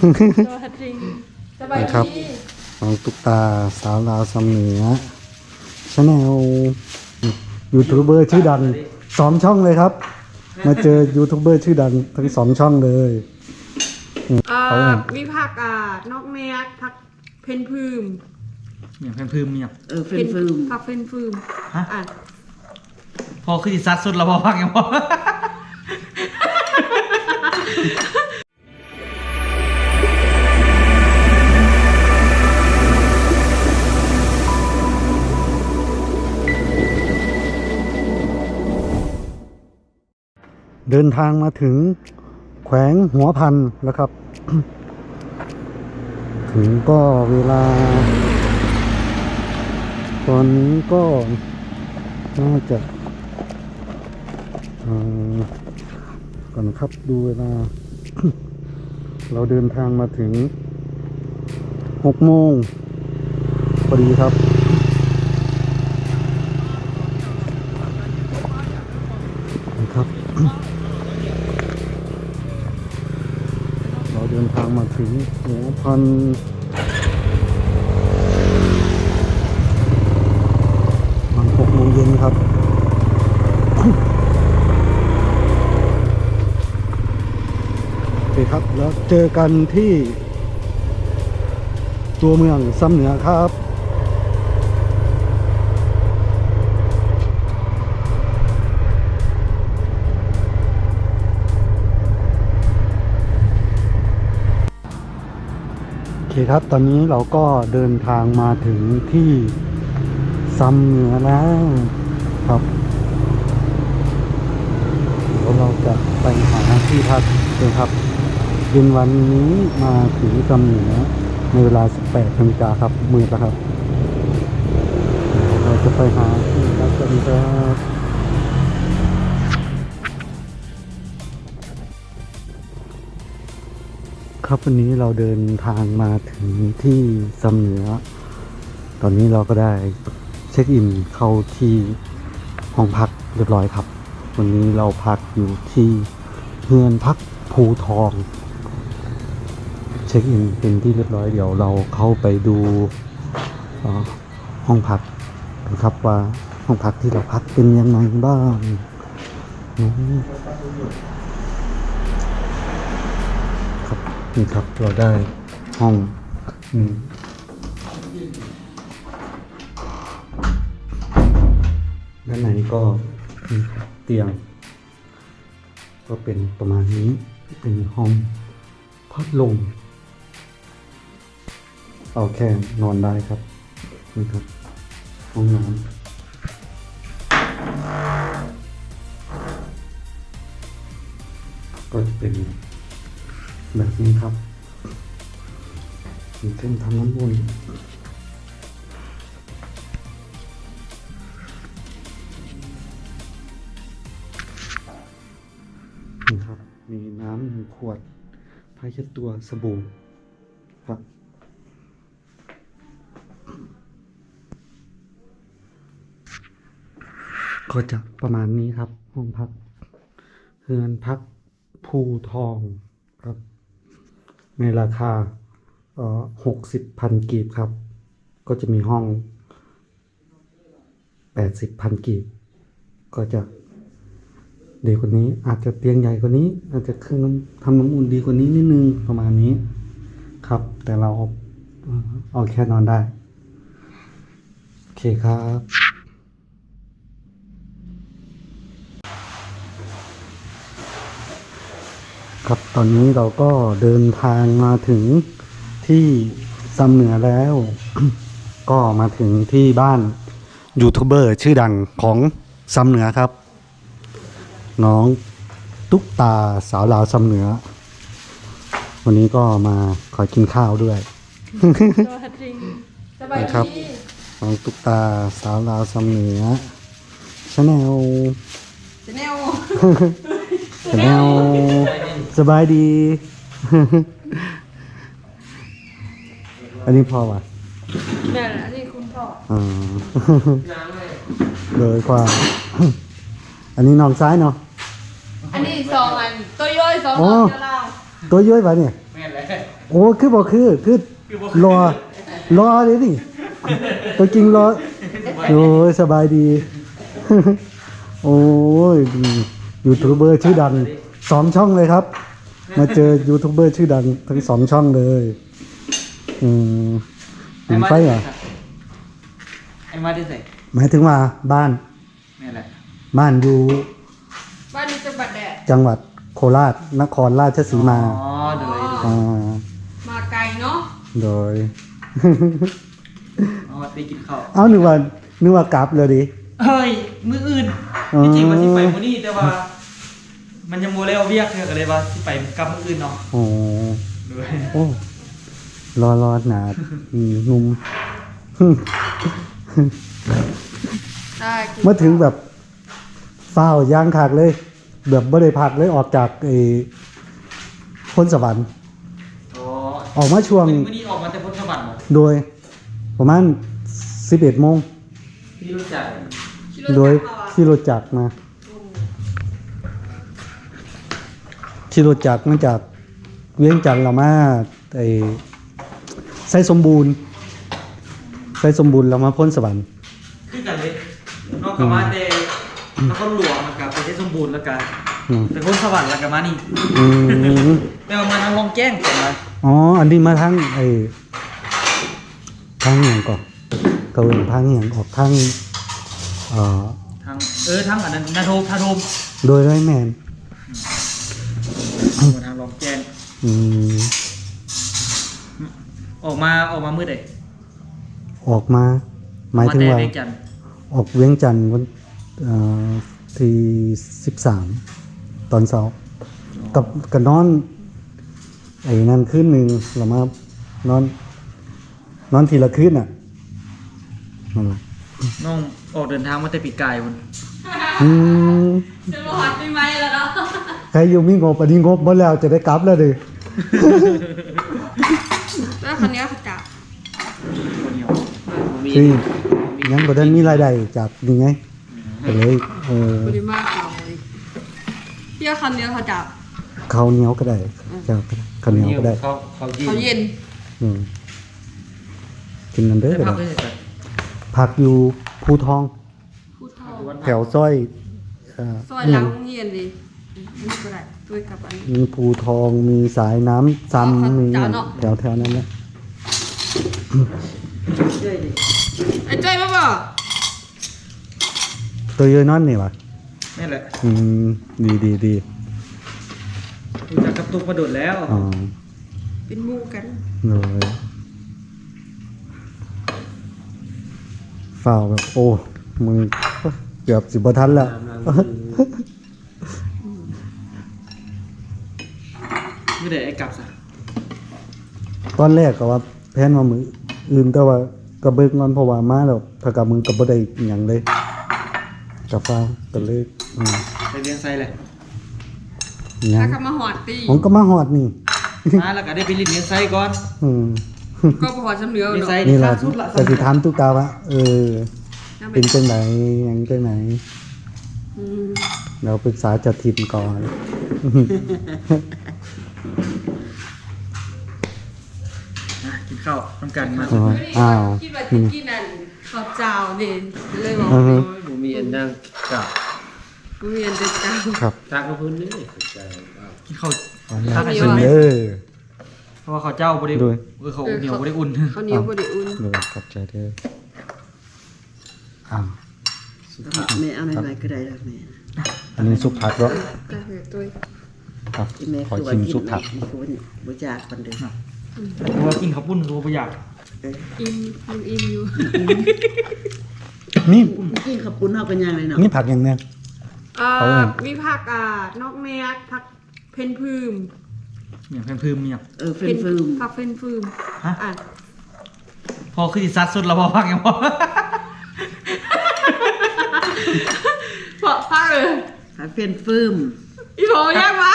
ตัวจริงสสบายครับ ดีน้องตุ๊กตาสาวลาวสำเหนือชาแนลยูทูบเบอร์ชื่อดังสองช่องเลยครับ มาเจอยูทูบเบอร์ชื่อดังทั้งสองช่องเลยอ่าเอาไงมีผักอ่านอกแนกผักเพนพืมเนี่ยเพิ่มพืมเนี่ย เออเฟนฟืมผักเพนพืมฮะ อะพอขึ้นซัดสุดแล้วพอพักยังพอ เดินทางมาถึงแขวงหัวพันแล้วครับ ถึงก็เวลา ตอนนี้ก็น่าจะก่อนครับดูเวลา เราเดินทางมาถึงหกโมงพอดีครับนะครับ มาถึงหัวพันมันหกโมงเย็นครับโอเคครับ แล้วเจอกันที่ตัวเมืองซ้ำเหนือครับ คครับ ตอนนี้เราก็เดินทางมาถึงที่ซ้ำเหนือแล้วครับเดี๋ยวเราจะไปหาที่พักกันครับเย็นวันนี้มาถึงซ้ำเหนือในเวลา 18นาฬิกาครับมืดแล้วครับ เราจะไปหาที่พักกันครับ ครับวันนี้เราเดินทางมาถึงที่ซำเหนือ ตอนนี้เราก็ได้เช็คอินเข้าที่ห้องพักเรียบร้อยครับ วันนี้เราพักอยู่ที่เฮือนพักภูทอง เช็คอินเป็นที่เรียบร้อยเดี๋ยวเราเข้าไปดูห้องพักนะครับว่าห้องพักที่เราพักเป็นยังไงบ้างอืม ครับ นี่ครับเราได้ห้องอืมด้านในก็มีเตียง ก็เป็นประมาณนี้เป็นห้องพัดลมเอาแค่นอนได้ครับนี่ครับห้องน้ำก็จะเป็น แบบนี้ครับมีเครื่องทำน้ำวนนี่ครับ มีน้ำหนึ่งขวดผ้าเช็ดตัวสบู่ครับก็จะประมาณนี้ครับ ห้องพักเฮือนพักภูทองครับ ในราคาหกสิบพันกีบครับ ก็จะมีห้องแปดสิบพันกีบ ก็จะดีกว่านี้อาจจะเตียงใหญ่กว่านี้ อาจจะเครื่องทำน้ำอุ่นดีกว่านี้นิดนึงประมาณนี้ครับ แต่เราเอาเอาแค่นอนได้ โอเคครับ ครับตอนนี้เราก็เดินทางมาถึงที่ซำเหนือแล้ว ก็มาถึงที่บ้านยูทูบเบอร์ชื่อดังของซำเหนือครับ น้องตุ๊กตาสาวลาวซำเหนือ วันนี้ก็มาขอกินข้าวด้วยตัวจริงสบายนะครับดีน้องตุ๊กตาสาวลาวซำเหนือชาแนลชแนลชา แนลสบายดี อันนี้พอว่ะนั่นแหละนี่คุณพ่ออ่าโดยความ อันนี้น้องซ้ายเนาะ อันนี้สองอัน ตัวย่อยสองอ๋ออันเดียวเราตัวย้อยปะเนี่ยแม่นเลยโอ้คือบอกคือคือรอรอเลยนี่ตัวจริงรอโอ้ยสบายดี โอ้ย ยูทูบเบอร์ชื่อดังสองช่องเลยครับ มาเจอยูทูบเบอร์ชื่อดังทั้งสองช่องเลย อืมเห็นไฟเหรอไอ้มาที่ใส่หมายถึงว่าบ้านนี่แหละบ้านอยู่บ้านนี้จังหวัดแดดจังหวัดโคราชนครราชสีมาอ๋อเดี๋ยวเลยอ่ามาไกลเนาะโดยเอามาตีกินข้าวเอานึกว่านึกว่ากลับเลยดิ เฮ้ย มืออื่นอ๋อที่จริงว่าที่ไปมื้อนี้แต่ว่า มันยังโมเลวเวียกเธอก็เลยว่าที่ไปกลับมื้ออื่นเนาะโอ้ด้วยโอ้รอรอหนาอืมหนุ่มได้กินมาถึงแบบเฝ้าย่างขากเลย แบบไม่ได้พักเลยออกจากไอ้พ้นสวรรค์อ๋อออกมาช่วงมื้อนี้ออกมาแต่พ้นสวรรค์บ่โดย ประมาณ11โมงพี่รู้จักขี่ รถโดยจักรมาขี่รถจักรมาขี่รถจักรมาจากเวียงจันทร์เรามาไอ้ไส้สมบูรณ์ไส้สมบูรณ์เรามาพ้นสวรรค์คือกันเลยนอกจากมาแต่นครหลวงแล้วก็ไปที่สมบูรณ์แล้วก็อืมไปพ้นสวรรค์แล้วก็มานี่อืมแต่ว่ามาทางลองแจ้งก่อนนะอ๋ออันนี้มาทางไอ้ทางอย่างก่อนเกาหลีทางอย่างออกทางเอ่อทางเออทางอันนั้นนาโทมนาโทมโดยไรแมนมาทางลองแจ้งอืมออกมาออกมามืดเลยออกมาหมายถึงว่าเวียงจันทร์ออกเวียงจันทร์วันเอ่อที่สิบสามตอนเช้ากับกับนอน ไอ้นั่นคืนหนึ่งเรามานอน นอนทีละคืนอะนั่นแหละน้อง ออกเดินทางมาแต่ปีกายวันอืมจะมาหัดปีใหม่แล้วเนาะใครอยู่มีงบอันนี้งบหมดแล้วจะได้กลับแล้วดิแล้วคันนี้เขาจับคนเดียวคือยังบ่ได้มีรายได้จากนี่ไงก็เลยเออปริมาเราเลยพี่เอาคันนี้เขาจับข้าวเหนียวก็ได้เจ้าก็ได้ข้าวเหนียวก็ได้เขาเขายืเขาเย็นอืมกินนันเด้อได้ก็พักได้ได้แต่ผักอยู่ ภูทองพูดเท่าแถวซอยเอ่อซอยหลังเย็นดีนี่ก็ได้ด้วยกับอันนี้ มีภูทองมีสายน้ำซ้ำมีจ้าเนาะแถวแถวนั้นแหละไอ้จ้อยมาบ่ตัวเยอะนอนนี่วะนี่แหละอืมดีดีดีรู้จักกับตุกมาโดดแล้วอ๋อเป็นหมู่กันเลย ฝ่าวแบบโอ้มึงเกือบสิบทันแล้วไม่ได้ไอ้กลับซะตอนแรกก็ว่าแพนมามืออื่นแต่ว่าก็เบิกงอนเพราะว่ามาแล้วถ้ากับมือก็บ่ได้อิหยังเลยกับฟ้าวก็เลยอืมไปเรียนไซเลยอิหยัถ้างกลับมาหอดตีผมก็มาฮอดนี่มาแล้วก็ได้ไปเรียนเรียนไซก่อน อืม ก็พอจำเหลือเรียนเนาะไซนี่แหละสุดละแต่สิถามตุกตาว่าเออ น่าเป็นจังไหนหยังจังไหน อืมเราปรึกษาจัดทีมก่อนนะกินข้าวต้องการมาอ๋ออ้าว คิดว่าจะกินนั่นข้าวเจ้านี่เลยบอกอือฮึผมมีอันนั่งกับกูเรียนแต่เจ้าครับ ทางกับพื้นนี่ใจว่า กินข้าวขออนุญาข้าตวไข่เหนีสุยวดเออเพ ราะว่าเขาวเจ้าบริด้วยเออเขาเหนียวบริอุ่นข้าวเหนียวบ่ได้อุ่นโดยขอบใจเด้ออ้าวแม่เอาไหนๆก็ได้แล้วแม่อันนี้ซุปผักเนาะแต่เหตุตัวครับที่แม่ขอคือว่าชิมกินซุปผักอีกคนบ่จากปันเด้อเพราะว่ากินข้าวปุ้นรู้ประหยัดอิ่มมันอิ่มอยู่นี่กินข้าวปุ้นเฮากันยังเลยเนาะนี่ผักอย่างเนี้ย อ่าเอาไว้มีผักอ่านอกแนกผักเพนพืม เนี่ยเพิ่มพืมเนี่ยเออเฟนฟืมผักเพนพืมฮะอะพอขึ้นซัดสุดแล้วพอพักยังพอเพราะผักเลยหาเฟนฟืมอีโผยากวะ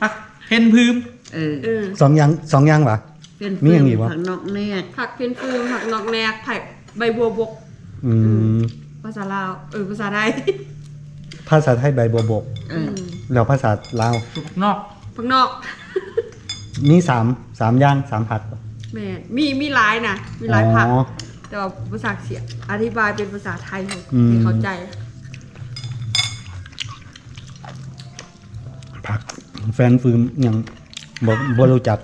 พักเพนพืมเออเออสองอย่างสองอย่างปะเฟนมีฟือย่ามงอีกวะผักนอกแนกผักเพนพืมผักนอกแนกผักใบบัวบกอืมภาษาลาวเออภาษาไทยภาษาไทยใบบัวบกเออแล้วภาษาลาวสุกนอกผักนอก มีสามสามอย่างสามผัดแม่นมีมีหลายนะมีหลายผัก อ๋อ แต่ว่าภาษาเสียอธิบายเป็นภาษาไทยให้อืม ให้เข้าใจ ผักแฟนฟืมยังบ่บ่รู้จัก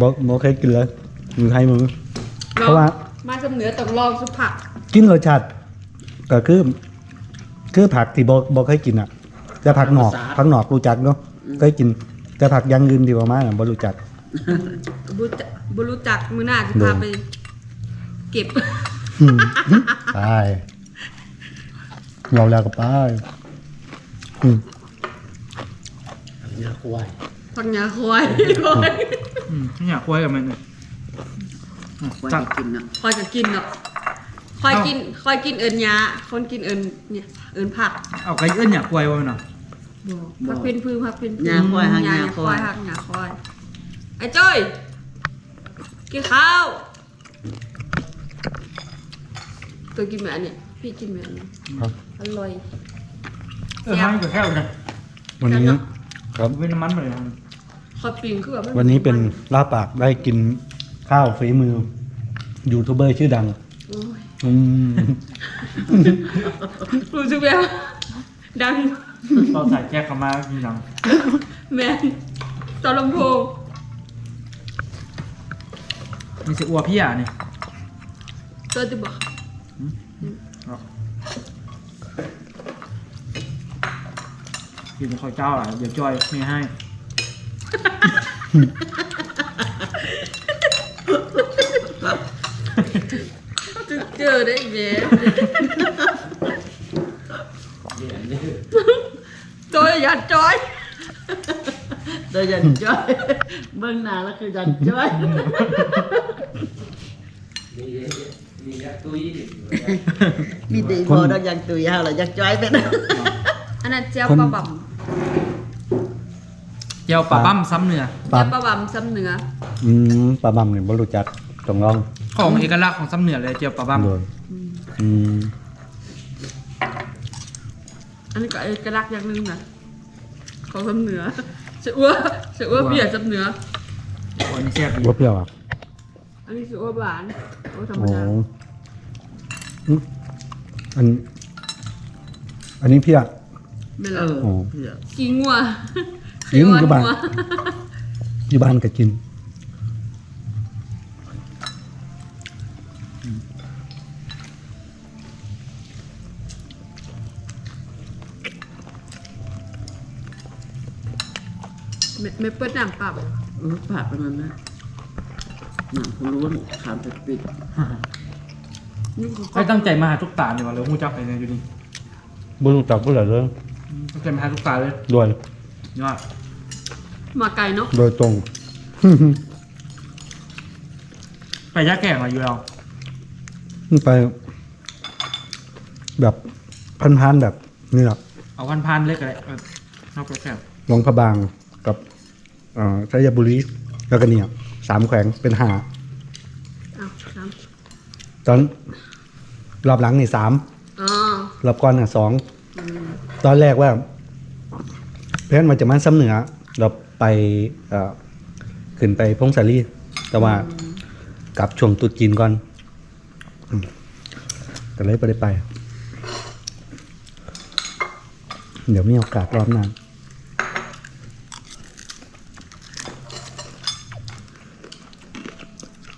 บ่บ่เคยกินเลยอยู่ไทยมือ เพราะว่า มาสำเหนือต้องลองสุผัก กินรสชาติก็คือ คือผักที่บ่บ่เคยกินอะแต่ผักหนอกผักหนอกรู้จักเนาะ เคยกิน แต่ผักอย่างอื่นที่ประมาณน่ะบ่รู้จัก บุจักบุรู้จักมือหน้าจะโดพานไป เก็บ อืมไปเราแล้วก็ไปอืมเนื้อควายพังยาควายอืมไม่อยากคุยกับมันเลยควายจัดกินเนาะคอยจะกินเนาะคอยกินคอยกินเอิญยาคนกินเอิญเนี่ยเอิญผักเอาไก่เอื้อนอยากคุยไว้หน่อย ผักเป็นพืนผักเป็นพืนยาควายหางยายาควายหักยาควายไอ้จ้อยกินข้าวตัวกินแบบอันเนี้ยพี่กินแบบอันนี้ครับอร่อยเออให้กับแค่เลยวันนี้ครับเว้นน้ำมันไปเลยคอยปิงคือแบบมัวันนี้เป็นลาบปากได้กินข้าวฝีมือยูทูบเบอร์ชื่อดังโอ้ยอืมรู้สึกแบบดัง เราใส่แจ็คเข้ามาจริงจังแมนตอนลำโพงมีเสียอัวพี่อะนี่ตัวจะบอกอยู่ในคอยเจ้าอะเดี๋ยวจอยไม่ให้จะเจอได้อีกแล้วจอ ยอย่าจอยโดยยันจ้อยเบื้องหน้าแล้วคือยันจ้อยมีมียักษ์ตุ้ยมีดีพอดอกยันตุยเฮาแล้วยักจ้อยไปนะอันนั้นเจ้าคนปลาบเจียวปลาบั้มซ้ำเนื้อำปลาเจ้าปลาบำซ้ำเหนืออืมปลาบำเนี่ยบ่รู้จักต้องลองของเอกลักษณ์ของซ้ำเนื้อเลยเจียวปลาบั้มโดยอืมอันนี้ก็เอกลักษณ์อย่างหนึงนะ ของซ้ำเหนือเสืออ้วเสืออ้วเบียร์ซ้ำเหนือโอ้ยนี่แซ่บดีบ่เปรี้ยวอะอันนี้เสืออ้วหวานโอ้ธรรมโอ้ดาอืมอัน อันนี้เพี้ยไม่เอละอโอ้เพื่อขี้งัวขี้งัวขี้บ้าน อยู่บ้านก็กิน ไม่ไม่เปิดน้ำเปล่าเออปากเป็นนั้นนะหนังคุณรู้ขามไปปิดนี่คือไม่ตั้งใจมาหาทุกตาเนี่ยว่าเลยหูจักไปเนี่ยอยู่ดีบ่รู้จักผู้ใดเลยตั้งใจมาหาทุกตาเลยโดยยอดมาไกลเนาะโดยตรง ไปยาแก่มาอยู่เราไป แบบพันๆแบบนี่แหละเอาพันพันๆเล็กเลยเออเอาไปแค่หลวงพระบางกับเอ่อ ชัยบุรีแล้วก็เนี่ยสามแขวงเป็นหาอ้าวสามตอนรอบหลังนี่สามอ๋อรอบก่อนน่ะสองอืมตอนแรกว่า เพื่อนมาจากมันซ้ำเหนือ เราไปเอ่อขึ้นไปพงศาลีแต่ว่ากลับช่วงตรุษจีนก่อนอืมก็เลยไปได้ไป เดี๋ยวมีโอกาสรอบหน้า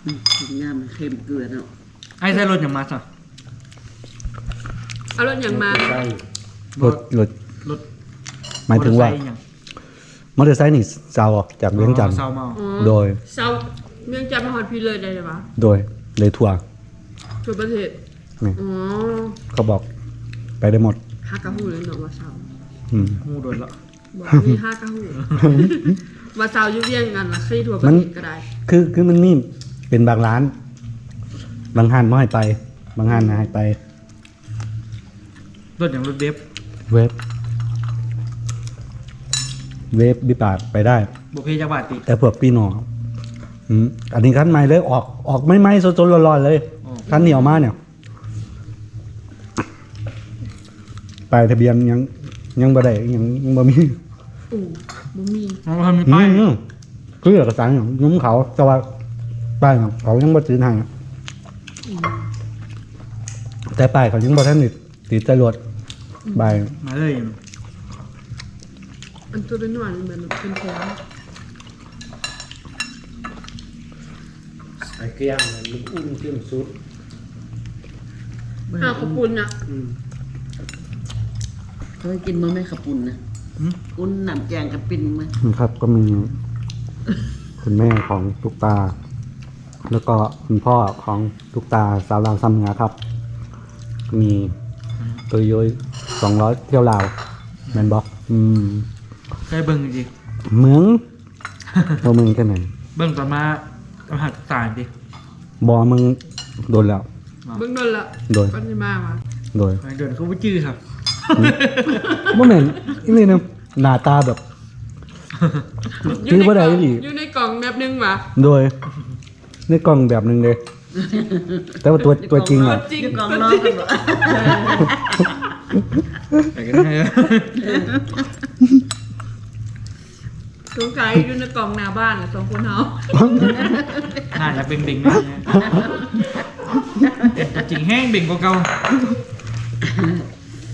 อืมกินย่ามันเค็มเกลือเนาะไอ้ใส่รถอย่างมาสิเอารถอย่างมา ใช่รถรถรถหมายถึงว่ามอเตอร์ไซค์อย่างมอเตอร์ไซค์นี่เซาออกจากเวียงจันทร์ เซาเมาอ๋อโดย เซาเมืองจันทร์มาฮอดพี่เลยได้ไหมวะโดยเลยทัวร์ ทั่วประเทศนี่ อ๋อเขาบอกไปได้หมดฮากาฮูเลยเนาะว่าเซาอืม หูโดนละบอกมีฮากาฮูว่าเซาอยู่เวียงกันละซี่ทั่วประมันเทศก็ได้ คือคือมันมีเป็นบางร้าน บางห้านไม่ให้ไป บางห้านนะให้ไป รถอย่างรถเดฟเวฟเวฟบิปาดไปได้ บุพเพจักรบาทติแต่พวกปีหนออืมอันนี้คันใหม่เลยออกออกไม่ไหมสดๆร้อนๆเลยอ๋อคันเหนียวมาเนี่ยปลายทะเบียนยังยังบ่ได้ยังยังบ่มีอู้บ่มีมันก็มีอืป้ายมคือเอกสารอย่างยุ้มเขาแต่ว่าป้ายของเขายังบ่ซื้อทาง แต่ป้ายเขายังบ่ทันติดติดจรวดใบมาเลยอันตัวน้อยๆเหมือนเป็นแถมไอ้เกลี้ยงมันอุ่นเต็มสุดข้าวขอบคุณนะอืมเคยกินมั้ยแม่ขับปุ่นนะอุ่นน้ำแกงกับปิ่นมั้ยนะครับ ก็มีคุณแม่ของตุกตา แล้วก็คุณพ่อของตุกตาสาวลาวซ้ำเหนือครับ มีตัวย้อยสองร้อยเที่ยวลาวแมนบอกอืมเคยเบิ่งจริงเมืองบ่มึงแค่ไหนเบิ่งตอนมาตอนหักสารดิบอมึงโดนแล้ว เบิ่งโดนละโดยปัญญมามาโดยเดินเขาไปจื้อครับบ่แม่นอีนี่นะหน้าตาแบบคือบ่ได้อีกอยู่ในกล่องแบบนึงว่ะโดยในกล่องแบบหนึงเลย แต่ว่าตัวตัวจริงอะจริงกองน้องกันบ่ไปกันได้สงสัยอยู่ในกล่องหน้าบ้านน่ะสองคนเฮาน่าจะเป็นเบ่งนะแต่จริงแห้งเบ่งกว่าเก่า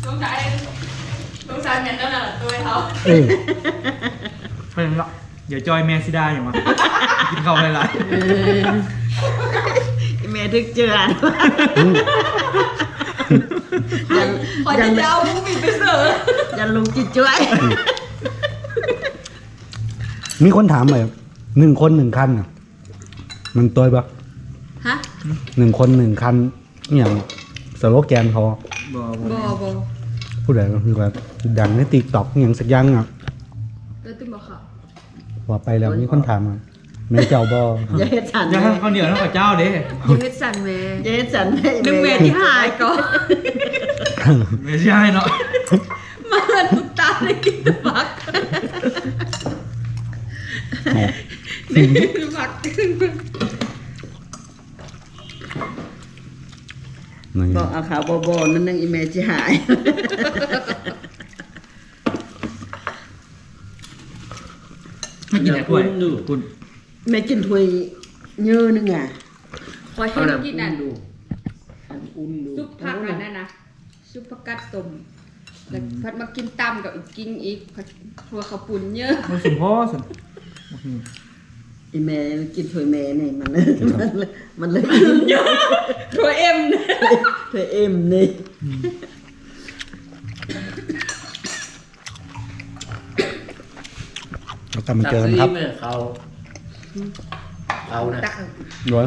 สงสัยสงสัยแม่นนั่นน่ะตัวเฮาเออเป็นละเดี๋ยวจอยแม่สิได้อย่างวะกินข้าวหลายเออแม่ ทึกเจออันยันขอยัจะนยาวมูบิดไปเสิร์ฟยันลุงจิตจ้วย มีคนถามเลยหนึ่งคนหนึ่งคันอะ มันตัวปะฮะหนึ่งคนหนึ่งคันอหย่างสโลแกนเขาๆบ่บ่บ่บ่ผู้ใดก็คือว่าดังในติ๊กต็อกอหย่างสักอย่างอะ แล้วตุ้มบอกค่ะว่าไปแล้วมีคนถามอะ แม่เจ้าบ่อย่าเฮ็ดสันอย่าให้ข้าวเหนียวน้ำกับเจ้าเด้อยังเฮ็ดสั่นแม่อย่าเฮ็ดสันให้นึงแม่ที่หายก่อนไม่ใช่เนาะมาเล่นตุ๊กตาได้กินแต่ฟักได้กินแต่ฟักนี่บอกเอาขาวบ่ๆนั่นนึงอีแม่สิหายไม่กินแต่กล้วยคุณ แม่กินถ้วยเยอะนึงอะขอให้เอาลูน้ำกกิอุ่นนนั่นดูอันอุ่นดูซุปผักอันนั้นนะซุปผักกัดต้มแล้วพัดมากินตำกับอีกกิ้งอีกผัดหัวข้าวปุ่นเยอะมันสมพ่อสมอีแม่กินถ้วยแม่นี่มันเลยมันเลยมันเลยเยอะถั่วเอ็มเนี่ยถ้วยเอ็มนี่แล้วกลับมาเจอกันครับตักซีไหมเขา เขานะตักร้